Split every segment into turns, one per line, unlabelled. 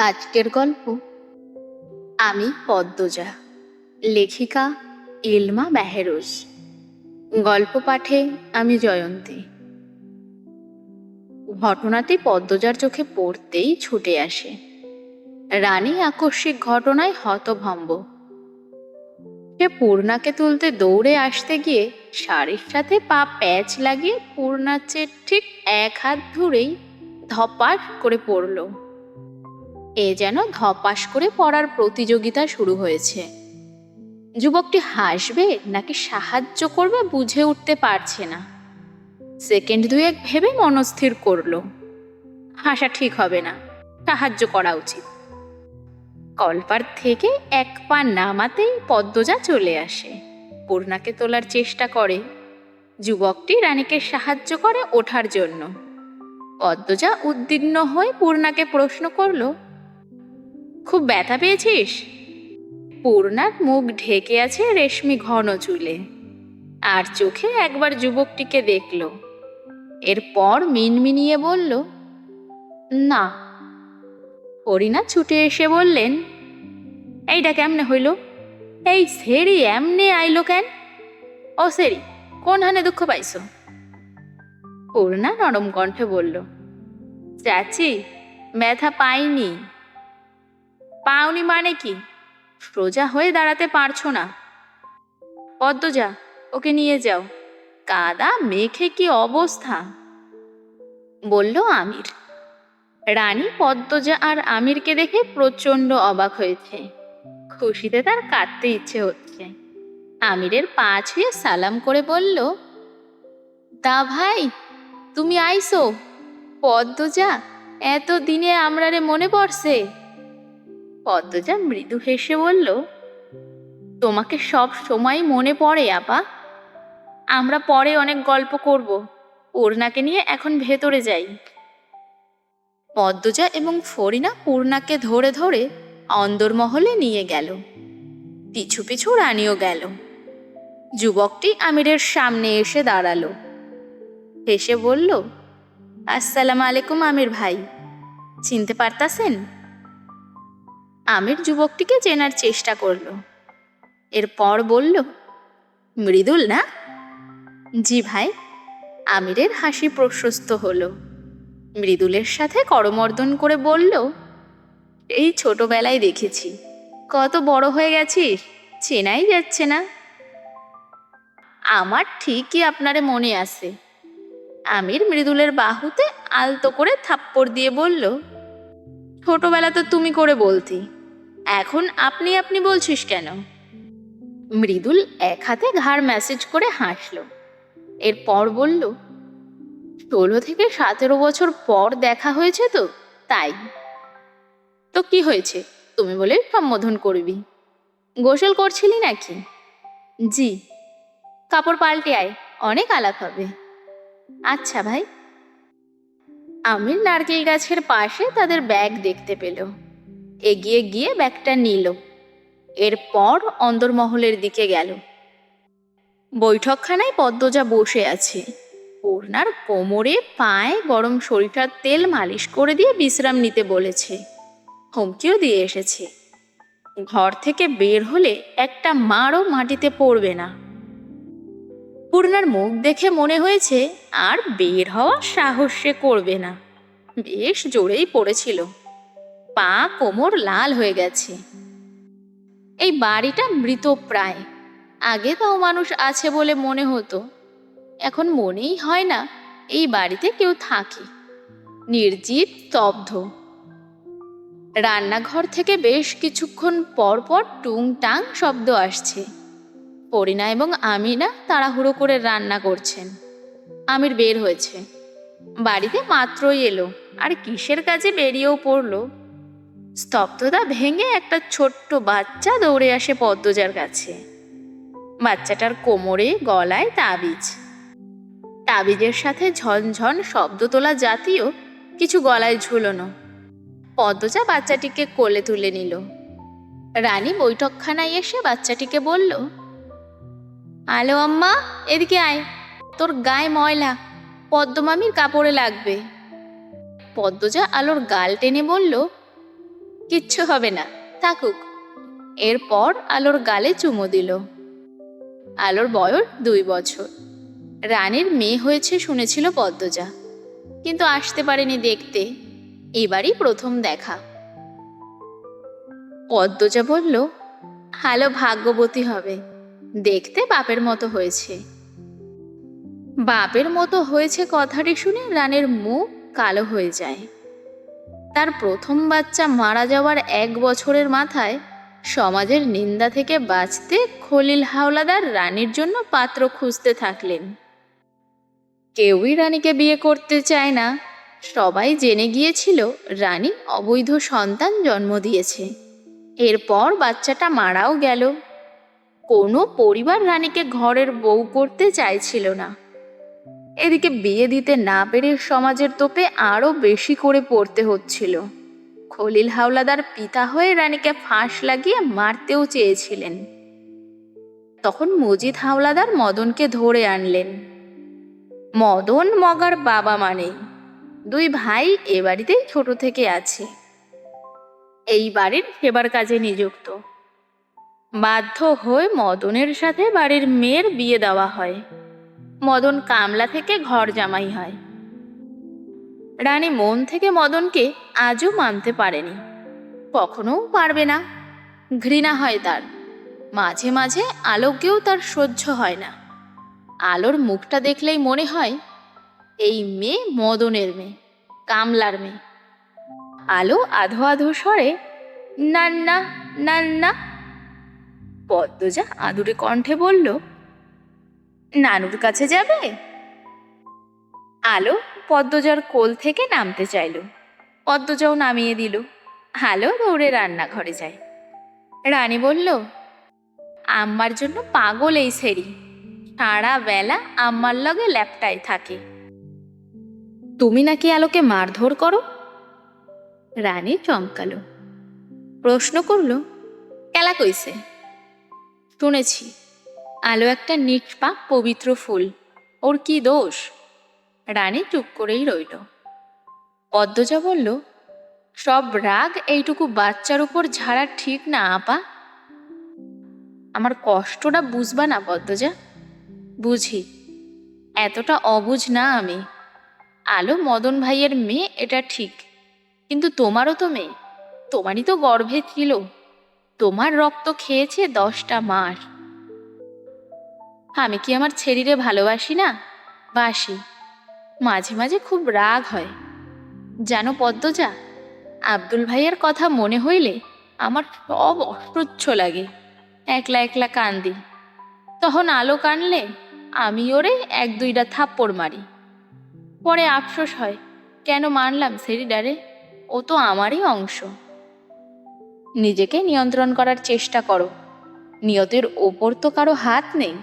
আজকের গল্প। আমি পদ্মজা, লেখিকা ইলমা বেহেরোজ গল্প পাঠে আমি জয়ন্তী। ঘটনাটি পদ্মজার চোখে পড়তেই ছুটে আসে। রানী আকস্মিক ঘটনায় হতভম্ব। সে পূর্ণাকে তুলতে দৌড়ে আসতে গিয়ে শাড়ির সাথে পা প্যাচ লাগিয়ে পূর্ণার চেয়ে ঠিক এক হাত ধরেই ধপাস করে পড়ল। এ যেন ধপাস করে পড়ার প্রতিযোগিতা শুরু হয়েছে। যুবকটি হাসবে নাকি সাহায্য করবে বুঝে উঠতে পারছে না। সেকেন্ড দুয়েক ভেবে মনস্থির করল। হাসা ঠিক হবে না, সাহায্য করা উচিত। কলপার থেকে এক পা নামাতেই পদ্মজা চলে আসে, পূর্ণাকে তোলার চেষ্টা করে। যুবকটি রানীকে সাহায্য করে ওঠার জন্য। পদ্মজা উদ্বিগ্ন হয়ে পূর্ণাকে প্রশ্ন করল খুব ব্যথা পেয়েছিস? পূর্ণার মুখ ঢেকে আছে রেশমি ঘন চুলে। আর চোখে একবার যুবকটিকে দেখল। এরপর মিনমিনিয়ে বলল, না। হরিণা ছুটে এসে বললেন, এইটা কেমনে হইল? এই সেরি এমনে আইলো কেন? ও সেরি কোন হানে দুঃখ পাইছো? পূর্ণা নরম কণ্ঠে বলল, চাচি, ব্যথা পাইনি। পাওনি মানে কি? সোজা হয়ে দাঁড়াতে পারছ না। পদ্মজা, ওকে নিয়ে যাও। কাদা মেখে কি অবস্থা? বলল আমির। রানী পদ্মজা আর আমিরকে দেখে প্রচণ্ড অবাক হয়েছে। খুশিতে তার কাঁদতে ইচ্ছে হচ্ছে। আমিরের পা ছুঁয়ে সালাম করে বলল, দা ভাই, তুমি আইসো। পদ্মজা এত দিনে আমরারে মনে পড়ছে পদ্মজা মৃদু হেসে বলল, তোমাকে সব সময় মনে পড়ে, আপা। আমরা পরে অনেক গল্প করব। পূর্ণাকে নিয়ে এখন ভেতরে যাই। পদ্মজা এবং ফরিনা পূর্ণাকে ধরে ধরে অন্দরমহলে নিয়ে গেল। পিছু পিছু রানীও গেল। যুবকটি আমিরের সামনে এসে দাঁড়াল। হেসে বলল, আসসালাম আলাইকুম আমির ভাই। চিনতে পারতাছেন? আমির যুবকটিকে চেনার চেষ্টা করল। এরপর বলল, মৃদুল না? জি ভাই। আমিরের হাসি প্রশস্ত হলো। মৃদুলের সাথে করমর্দন করে বলল, এই ছোটবেলায় দেখেছি। কত বড় হয়ে গেছিস, চেনাই যাচ্ছে না। আমার ঠিকই আপনারে মনে আছে। আমির মৃদুলের বাহুতে আলতো করে থাপ্পড় দিয়ে বলল, ছোটবেলা তো তুমি করে বলতি। এখন আপনি আপনি বলছিস কেন? মৃদুল এক হাতে ঘাড় ম্যাসেজ করে হাসল। এরপর বলল, ষোলো থেকে সতেরো বছর পর দেখা হয়েছে তো, তাই। তো কি হয়েছে? তুমি বলে সম্বোধন করবি। গোসল করছিলি নাকি? জি। কাপড় পাল্টে আয়, অনেক আলাপ হবে। আচ্ছা ভাই। আমির নারকেল গাছের পাশে তাদের ব্যাগ দেখতে পেল। এগিয়ে গিয়ে ব্যাগটা নিল। এরপর অন্দরমহলের দিকে গেল। বৈঠকখানায় পদ্মজা বসে আছে। পূর্ণার কোমরে পায়ে গরম সরিষার তেল মালিশ করে দিয়ে বিশ্রাম নিতে বলেছে। হুমকিও দিয়ে এসেছে। ঘর থেকে বের হলে একটা মারও মাটিতে পড়বে না। পূর্ণার মুখ দেখে মনে হয়েছে আর বের হওয়ার সাহস করবে না। বেশ জোরেই পড়েছিল। পা কোমর লাল হয়ে গেছে। এই বাড়িটা মৃত প্রায়। আগে তাও মানুষ আছে বলে মনে হতো। এখন মনেই হয় না এই বাড়িতে কেউ থাকে। নির্জীব, স্তব্ধ। রান্নাঘর থেকে বেশ কিছুক্ষণ পর পর টুংটাং শব্দ আসছে। পরিনা এবং আমিনা তাড়াহুড়ো করে রান্না করছেন। আমির বের হয়েছে। বাড়িতে মাত্রই এলো। আর কিসের কাজে বেরিয়েও পড়ল? স্তব্ধতা ভেঙে একটা ছোট্ট বাচ্চা দৌড়ে আসে পদ্মজার কাছে। বাচ্চাটার কোমরে, গলায় তাবিজ। তাবিজের সাথে ঝনঝন শব্দ তোলা জাতীয় কিছু গলায় ঝুলনো। পদ্মজা বাচ্চাটিকে কোলে তুলে নিল। রানী বৈঠকখানায় এসে বাচ্চাটিকে বলল, আলো আম্মা, এদিকে আয়। তোর গায়ে ময়লা, পদ্মমামির কাপড়ে লাগবে। পদ্মজা আলোর গাল টেনে বলল কিচ্ছু হবে না, থাকুক। এরপর আলোর গালে চুমো দিল। আলোর বয়স দুই বছর। রানীর মেয়ে হয়েছে শুনেছিল পদ্মজা, কিন্তু আসতে পারেনি দেখতে। এবারই প্রথম দেখা। পদ্মজা বলল ভালো ভাগ্যবতী হবে। দেখতে বাপের মতো হয়েছে। বাপের মতো হয়েছে কথাটি শুনে রানের মুখ কালো হয়ে যায়। তার প্রথম বাচ্চা মারা যাওয়ার এক বছরের মাথায় সমাজের নিন্দা থেকে বাঁচতে খলিল হাওলাদার রানীর জন্য পাত্র খুঁজতে থাকলেন। কেউই রানীকে বিয়ে করতে চায় না। সবাই জেনে গিয়েছিল রানী অবৈধ সন্তান জন্ম দিয়েছে। এরপর বাচ্চাটা মারাও গেল। কোনো পরিবার রানীকে ঘরের বউ করতে চাইছিল না। এদিকে বিয়ে দিতে না পেরে সমাজের তোপে আরও বেশি করে পড়তে হচ্ছিল। খলিল হাওলাদার পিতা হয়ে রানীকে ফাঁস লাগিয়ে মারতেও চেয়েছিলেন। তখন মজিদ হাওলাদার মদনকে ধরে আনলেন। মদন মগার বাবা মানে দুই ভাই এ বাড়িতেই ছোট থেকে আছে। এই বাড়ির সেবার কাজে নিযুক্ত। বাধ্য হয়ে মদনের সাথে বাড়ির মেয়ের বিয়ে দেওয়া হয়। মদন কামলা থেকে ঘর জামাই হয়। রানী মন থেকে মদনকে আজও মানতে পারেনি। কখনোও পারবে না। ঘৃণা হয় তার। মাঝে মাঝে আলোকেও তার সহ্য হয় না। আলোর মুখটা দেখলেই মনে হয়, এই মেয়ে মদনের মেয়ে, কামলার মেয়ে। আলো আধো আধো স্বরে, নান্না নান্না। পদ্মজা আদুরে কণ্ঠে বলল নানুর কাছে যাবে? আলো পদ্মজার কোল থেকে নামতে চাইল। পদ্মজাও নামিয়ে দিল। আলো দৌড়ে রান্নাঘরে যায়। রানী বলল, আম্মার জন্য পাগল এই সেরি। সারা বেলা আম্মার লগে ল্যাপটাই থাকে। তুমি নাকি আলোকে মারধর করো? রানী চমকালো। প্রশ্ন করল, কেলা কইছে? শুনেছি। আলো একটা নিষ্পাপ, পবিত্র ফুল। ওর কি দোষ? রানী চুপ করেই রইল। পদ্মজা বলল, সব রাগ এইটুকু বাচ্চার উপর ঝাড়া ঠিক না, আপা। আমার কষ্টটা বুঝবা না, পদ্মজা। বুঝি। এতটা অবুঝ না আমি। আলো মদন ভাইয়ের মেয়ে, এটা ঠিক। কিন্তু তোমারও তো মেয়ে। তোমারই তো গর্ভে ছিল। তোমার রক্ত খেয়েছে দশটা মাস। আমি কি আমার ছেড়িরে ভালোবাসি না? বাসি। মাঝে মাঝে খুব রাগ হয়। জানো পদ্মজা, আব্দুল ভাইয়ের কথা মনে হইলে আমার সব অসহ্য লাগে। একলা একলা কান্দি। তখন আলো কানলে আমি ওরে এক দুইটা থাপ্পড় মারি। পরে আফসোস হয়, কেন মানলাম সেরিডারে ও তো আমারই অংশ। নিজেকে নিয়ন্ত্রণ করার চেষ্টা করো। নিয়তের ওপর তো কারও হাত নেই।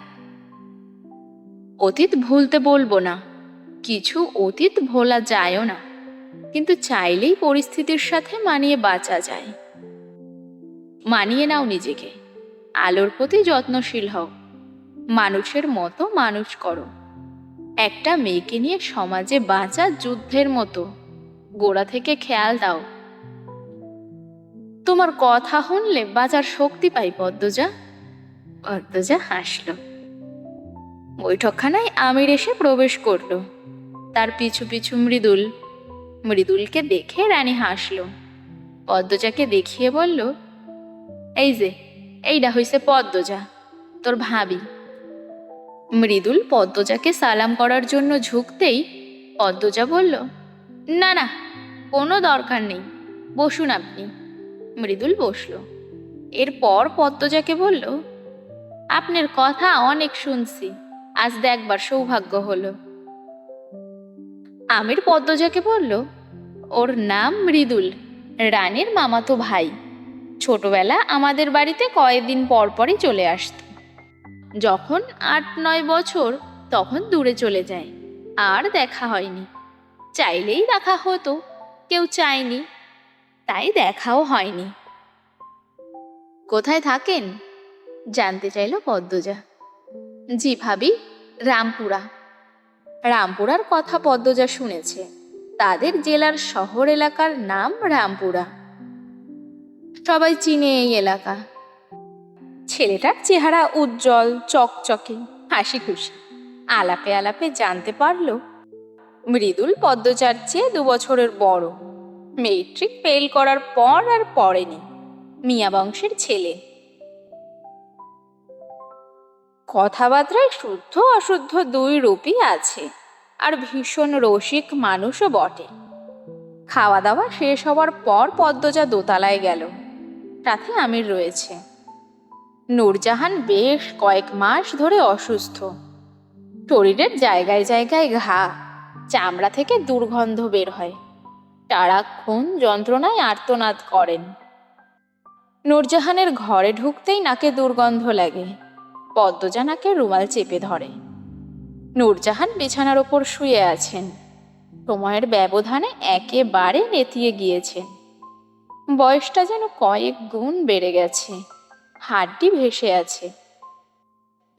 অতীত ভুলতে বলব না, কিছু অতীত ভোলা যায়ও না, কিন্তু চাইলেই পরিস্থিতির সাথে মানিয়ে বাঁচা যায়। মানিয়ে নাও নিজেকে, আলোর প্রতি যত্নশীল হও, মানুষের মতো মানুষ করো। একটা মেয়েকে নিয়ে সমাজে বাঁচা যুদ্ধের মতো, গোড়া থেকে খেয়াল দাও। তোমার কথা শুনলে বাঁচার শক্তি পাই, পদ্মজা। পদ্মজা হাসল। বৈঠকখানায় আমির এসে প্রবেশ করল। তার পিছু পিছু মৃদুল। মৃদুলকে দেখে রানী হাসল। পদ্মজাকে দেখিয়ে বলল, এই যে এইটা হইছে পদ্মজা, তোর ভাবি। মৃদুল পদ্মজাকে সালাম করার জন্য ঝুঁকতেই পদ্মজা বলল, না না, কোনো দরকার নেই, বসুন আপনি। মৃদুল বসল। এরপর পদ্মজাকে বলল, আপনার কথা অনেক শুনছি আজ দেখবার সৌভাগ্য হলো। আমির পদ্মজাকে বলল, ওর নাম মৃদুল, রানীর মামাতো ভাই। ছোটবেলা আমাদের বাড়িতে কয়েকদিন পর পরই চলে আসত। যখন আট নয় বছর, তখন দূরে চলে যায়। আর দেখা হয়নি। চাইলেই দেখা হতো, কেউ চায়নি। তাই দেখাও হয়নি। কোথায় থাকেন? জানতে চাইল পদ্মজা। জি ভাবি, রামপুরা। রামপুরার কথা পদ্মজা শুনেছে। তাদের জেলার শহর এলাকার নাম রামপুরা। সবাই চিনে এই এলাকা। ছেলেটার চেহারা উজ্জ্বল, চকচকে হাসি খুশি আলাপে আলাপে জানতে পারল, মৃদুল পদ্মচার চেয়ে দু বছরের বড়। মেট্রিক ফেল করার পর আর পড়েনি। মিয়া বংশের ছেলে। কথাবার্তায় শুদ্ধ অশুদ্ধ দুই রূপই আছে, আর ভীষণ রসিক মানুষও বটে। খাওয়া দাওয়া শেষ হওয়ার পর পদ্মজা দোতলায় গেল, সাথে আমির রয়েছে। নূরজাহান বেশ কয়েক মাস ধরে অসুস্থ। শরীরের জায়গায় জায়গায় ঘা, চামড়া থেকে দুর্গন্ধ বের হয়। সারাক্ষণ যন্ত্রণায় আর্তনাদ করেন। নূরজাহানের ঘরে ঢুকতেই নাকে দুর্গন্ধ লাগে। পদ্মজা নাকে রুমাল চেপে ধরে। নূরজাহান বিছানার ওপর শুয়ে আছেন। সময়ের ব্যবধানে একেবারে নেতিয়ে গিয়েছেন বয়সটা যেন কয়েক গুণ বেড়ে গেছে। হাড্ডি ভেসে আছে।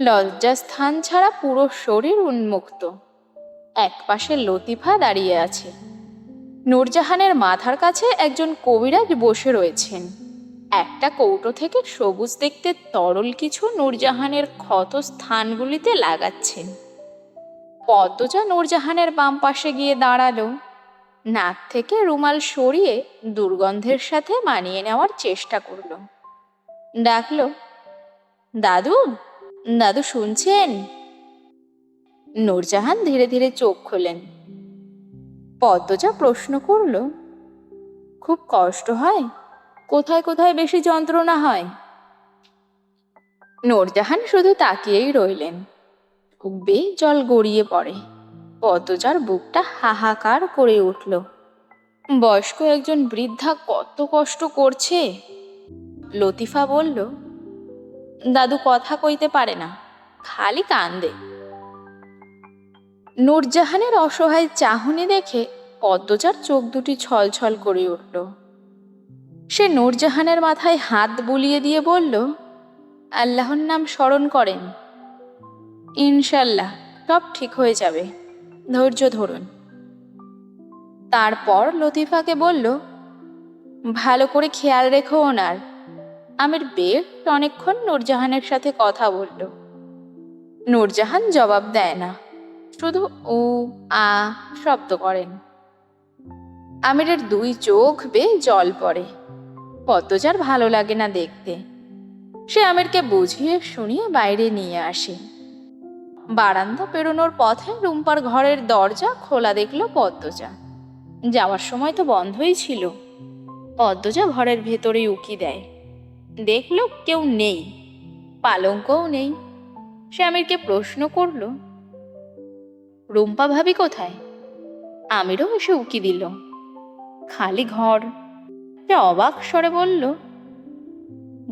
লজ্জাস্থান ছাড়া পুরো শরীর উন্মুক্ত। একপাশে লতিফা দাঁড়িয়ে আছে। নূরজাহানের মাথার কাছে একজন কবিরাজ বসে রয়েছেন। একটা কৌটো থেকে সবুজ দেখতে তরল কিছু নূরজাহানের ক্ষত স্থানগুলিতে লাগাচ্ছেন। পদ্মজা নূরজাহানের বাম পাশে গিয়ে দাঁড়াল। নাক থেকে রুমাল সরিয়ে দুর্গন্ধের সাথে মানিয়ে নেওয়ার চেষ্টা করল। ডাকল, দাদু দাদু শুনছেন? নূরজাহান ধীরে ধীরে চোখ খোলেন। পদ্মজা প্রশ্ন করল, খুব কষ্ট হয়? কোথায় কোথায় বেশি যন্ত্রণা হয়? নূরজাহান শুধু তাকিয়েই রইলেন। উব্বে জল গড়িয়ে পড়ে। পদ্মজার বুকটা হাহাকার করে উঠল। বয়স্ক একজন বৃদ্ধা কত কষ্ট করছে? লতিফা বলল, দাদু কথা কইতে পারে না, খালি কান্দে। নূরজাহানের অসহায় চাহনি দেখে পদ্মজার চোখ দুটি ছলছল করে উঠল। সে নূরজাহানের মাথায় হাত বুলিয়ে দিয়ে বলল, আল্লাহর নাম স্মরণ করেন। ইনশাল্লাহ সব ঠিক হয়ে যাবে। ধৈর্য ধরুন। তারপর লতিফাকে বলল, ভালো করে খেয়াল রেখো ওনার। আমির বেগ অনেকক্ষণ নূরজাহানের সাথে কথা বলল। নূরজাহান জবাব দেয় না, শুধু উ, আ, শব্দ করেন। আমিরের দুই চোখ বেয়ে জল পড়ে। পদ্মজার ভালো লাগে না দেখতে। সে আমিরকে বুঝিয়ে শুনিয়ে বাইরে নিয়ে আসে। বারান্দা পেরোনোর পথে রুম্পার ঘরের দরজা খোলা দেখল পদ্মজা। যাওয়ার সময় তো বন্ধই ছিল। পদ্মজা ঘরের ভেতরে উকি দেয়। দেখল কেউ নেই। পালঙ্কও নেই। সে আমিরকে প্রশ্ন করল, রুম্পা ভাবি কোথায়? আমিরও এসে উকি দিল, খালি ঘর। সে অবাক স্বরে বলল,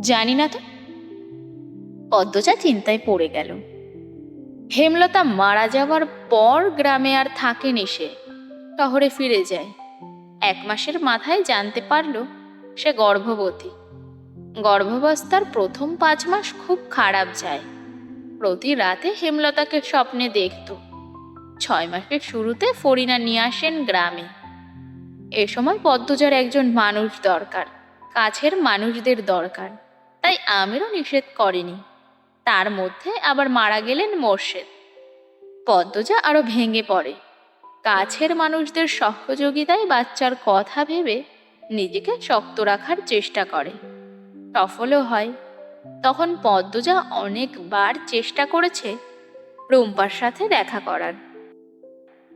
জানি না তো। পদ্মজা চিন্তায় পড়ে গেল। হেমলতা মারা যাওয়ার পর গ্রামে আর থাকেনি সে। শহরে ফিরে যায়। এক মাসের মাথায় জানতে পারল, সে গর্ভবতী। গর্ভাবস্থার প্রথম পাঁচ মাস খুব খারাপ যায়। প্রতি রাতে হেমলতাকে স্বপ্নে দেখত। ছয় মাসের শুরুতে ফরিনা নিয়ে আসেন গ্রামে। এ সময় পদ্মজার একজন মানুষ দরকার, কাছের মানুষদের দরকার। তাই আমিরও নিষেধ করেনি। তার মধ্যে আবার মারা গেলেন মোর্শেদ। পদ্মজা আরও ভেঙে পড়ে। কাছের মানুষদের সহযোগিতায় বাচ্চার কথা ভেবে নিজেকে শক্ত রাখার চেষ্টা করে। সফলও হয়। তখন পদ্মজা অনেকবার চেষ্টা করেছে রুম্পার সাথে দেখা করার।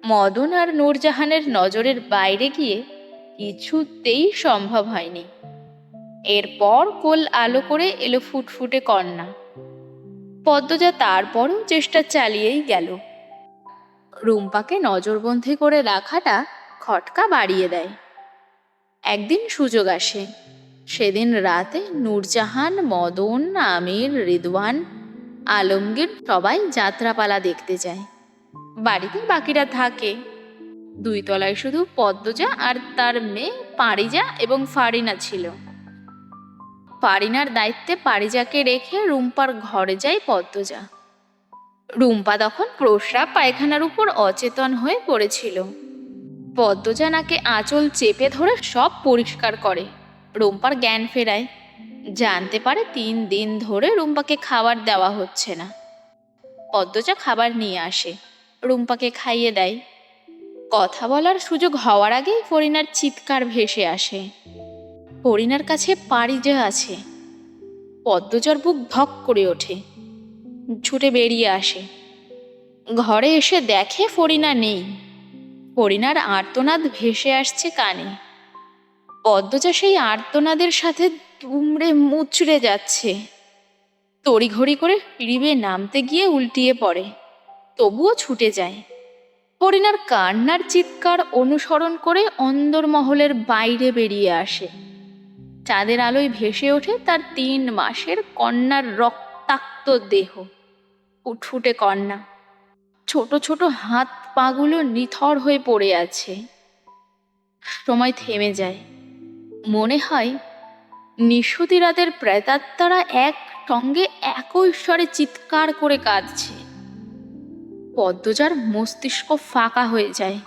মদন আর নূরজাহানের নজরের বাইরে গিয়ে কিছুতেই সম্ভব হয়নি। এরপর কোল আলো করে এলো ফুটফুটে কন্যা। পদ্মজা তারপরও চেষ্টা চালিয়েই গেল। রুম্পাকে নজরবন্দি করে রাখাটা খটকা বাড়িয়ে দেয়। একদিন সুযোগ আসে। সেদিন রাতে নূরজাহান, মদন, আমির, রিদওয়ান, আলমগীর সবাই যাত্রাপালা দেখতে যায়। বাড়িতে বাকিরা থাকে। দুই তলায় শুধু পদ্মজা আর তার মেয়ে পারিজা এবং ফারিনা ছিল। ফারিনার দায়িত্বে পারিজাকে রেখে রুম্পার ঘরে যায় পদ্মজা। রুম্পা তখন প্রস্রাব পায়খানার উপর অচেতন হয়ে পড়েছিল। পদ্মজা নাকে আঁচল চেপে ধরে সব পরিষ্কার করে। রুম্পার জ্ঞান ফেরায়। জানতে পারে তিন দিন ধরে রুম্পাকে খাবার দেওয়া হচ্ছে না। পদ্মজা খাবার নিয়ে আসে। রুম্পাকে খাইয়ে দেয়। কথা বলার সুযোগ হওয়ার আগেই ফরিনার চিৎকার ভেসে আসে। ফরিনার কাছে পারিজা আছে, পদ্মজার বুক ধক করে ওঠে, ছুটে বেরিয়ে আসে। ঘরে এসে দেখে ফরিনা নেই। ফরিনার আর্তনাদ ভেসে আসছে কানে। পদ্মজা সেই আর্তনাদের সাথে দুমড়ে মুচড়ে যাচ্ছে। তড়িঘড়ি করে পিড়িবে নামতে গিয়ে উল্টিয়ে পড়ে। তবুও ছুটে যায়। হরিণার কান্নার চিৎকার অনুসরণ করে অন্দরমহলের বাইরে বেরিয়ে আসে। চাঁদের আলোয় ভেসে ওঠে তার তিন মাসের কন্যার রক্তাক্ত দেহ। ফুটফুটে কন্যা। ছোট ছোট হাত পাগুলো নিথর হয়ে পড়ে আছে। সময় থেমে যায়। মনে হয় নিশুতি রাতের প্রেতাত্মারা এক সঙ্গে একই স্বরে চিৎকার করে কাঁদছে। পদ্মজার মস্তিষ্ক ফাঁকা হয়ে যায়।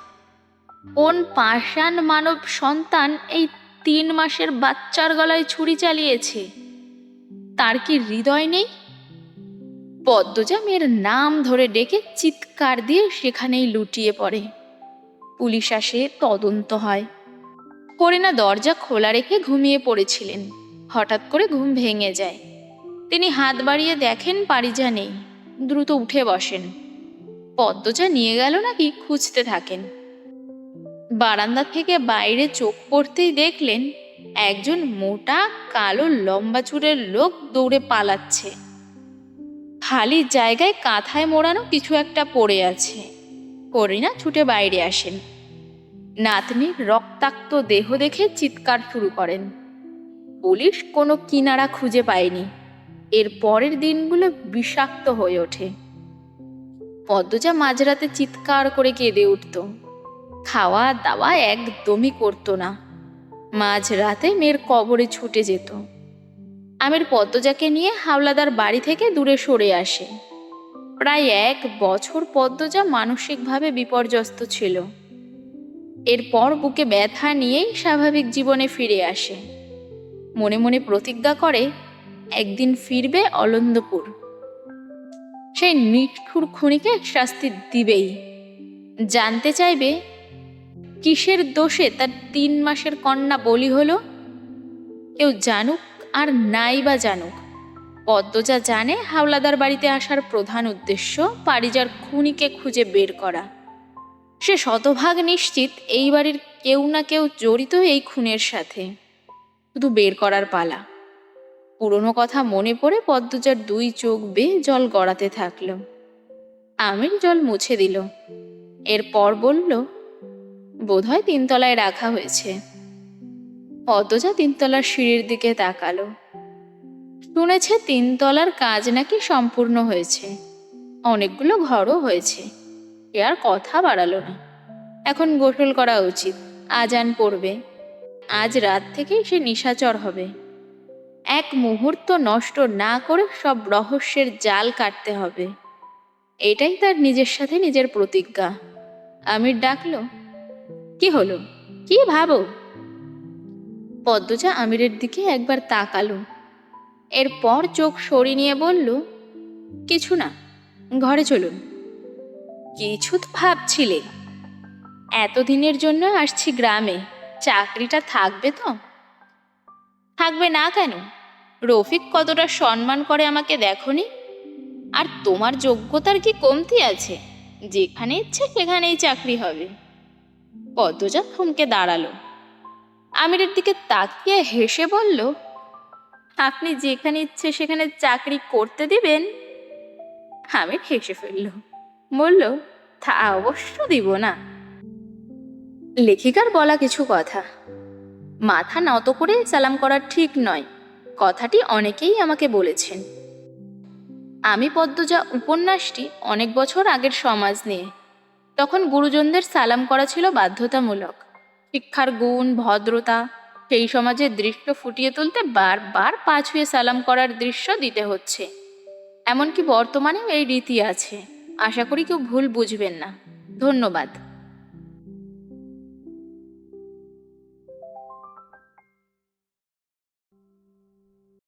কোন পাষাণ মানব সন্তান এই তিন মাসের বাচ্চার গলায় ছুরি চালিয়েছে? তার কি হৃদয় নেই? পদ্মজা মেয়ের নাম ধরে ডেকে চিৎকার দিয়ে সেখানেই লুটিয়ে পড়ে। পুলিশ আসে, তদন্ত হয়। করিনা দরজা খোলা রেখে ঘুমিয়ে পড়েছিলেন। হঠাৎ করে ঘুম ভেঙে যায়। তিনি হাত বাড়িয়ে দেখেন পারিজা নেই। দ্রুত উঠে বসেন। পদ্মজা নিয়ে গেল নাকি খুঁজতে থাকেন। বারান্দা থেকে বাইরে চোখ পড়তেই দেখলেন, একজন মোটা, কালো, লম্বা চুরের লোক দৌড়ে পালাচ্ছে। খালি জায়গায় কাঁথায় মোড়ানো কিছু একটা পড়ে আছে। করিনা ছুটে বাইরে আসেন। নাতনির রক্তাক্ত দেহ দেখে চিৎকার শুরু করেন। পুলিশ কোনো কিনারা খুঁজে পায়নি। এর পরের দিনগুলো বিষাক্ত হয়ে ওঠে। পদ্মজা মাঝরাতে চিৎকার করে কেঁদে উঠত। খাওয়া দাওয়া একদমই করতো না। মাঝরাতে মেয়ের কবরে ছুটে যেত। আমের পদ্মজাকে নিয়ে হাওলাদার বাড়ি থেকে দূরে সরে আসে। প্রায় এক বছর পদ্মজা মানসিকভাবে বিপর্যস্ত ছিল। এরপর বুকে ব্যথা নিয়েই স্বাভাবিক জীবনে ফিরে আসে। মনে মনে প্রতিজ্ঞা করে, একদিন ফিরবে অলন্দপুর সেই নিষ্ঠুর খুনিকে শাস্তি দিবেই। জানতে চাইবে, কিসের দোষে তার তিন মাসের কন্যা বলি হলো? কেউ জানুক আর নাই বা জানুক। পদ্মজা জানে হাওলাদার বাড়িতে আসার প্রধান উদ্দেশ্য পারিজার খুনিকে খুঁজে বের করা। সে শতভাগ নিশ্চিত এই বাড়ির কেউ না কেউ জড়িত এই খুনের সাথে। শুধু বের করার পালা। পুরনো কথা মনে পড়ে পদ্মজার দুই চোখ বেয়ে জল গড়াতে থাকল। আমির জল মুছে দিল। এরপর বলল, বোধহয় তিনতলায় রাখা হয়েছে। পদ্মজা তিনতলার সিঁড়ির দিকে তাকালো। শুনেছে তিনতলার কাজ নাকি সম্পূর্ণ হয়েছে। অনেকগুলো ঘরও হয়েছে। এ আর কথা বাড়ালো না। এখন গোসল করা উচিত। আজান পড়বে। আজ রাত থেকেই সে নিশাচর হবে। এক মুহূর্ত নষ্ট না করে সব রহস্যের জাল কাটতে হবে। এটাই তার নিজের সাথে নিজের প্রতিজ্ঞা। আমির ডাকলো, কি হলো? কি ভাবো? পদ্মজা আমিরের দিকে একবার তাকালো। এরপর চোখ সরিয়ে নিয়ে বলল, কিছু না, ঘরে চলুন। কিছু তো ভাবছিলে। এতদিনের জন্য আসছি গ্রামে। চাকরিটা থাকবে তো? থাকবে না কেন? রফিক কতটা সম্মান করে আমাকে দেখনি? আর তোমার যোগ্যতার কি কমতি আছে? যেখানে ইচ্ছে সেখানেই চাকরি হবে। পদ্মজা থমকে দাঁড়াল। আমিরের দিকে তাকিয়ে হেসে বলল, আপনি যেখানে ইচ্ছে সেখানে চাকরি করতে দিবেন? আমির হেসে ফেলল, বলল, তা অবশ্য দিব না। লেখিকার বলা কিছু কথা। মাথা নত করে সালাম করা ঠিক নয়। কথাটি অনেকেই আমাকে বলেছেন। আমি পদ্মজা উপন্যাসটি অনেক বছর আগের সমাজ নিয়ে। তখন গুরুজনদের সালাম করা ছিল বাধ্যতামূলক। শিক্ষার গুণ, ভদ্রতা, সেই সমাজের দৃশ্য ফুটিয়ে তুলতে বারবার পা ছুঁয়ে সালাম করার দৃশ্য দিতে হচ্ছে। এমনকি বর্তমানেও এই রীতি আছে। আশা করি কেউ ভুল বুঝবেন না। ধন্যবাদ।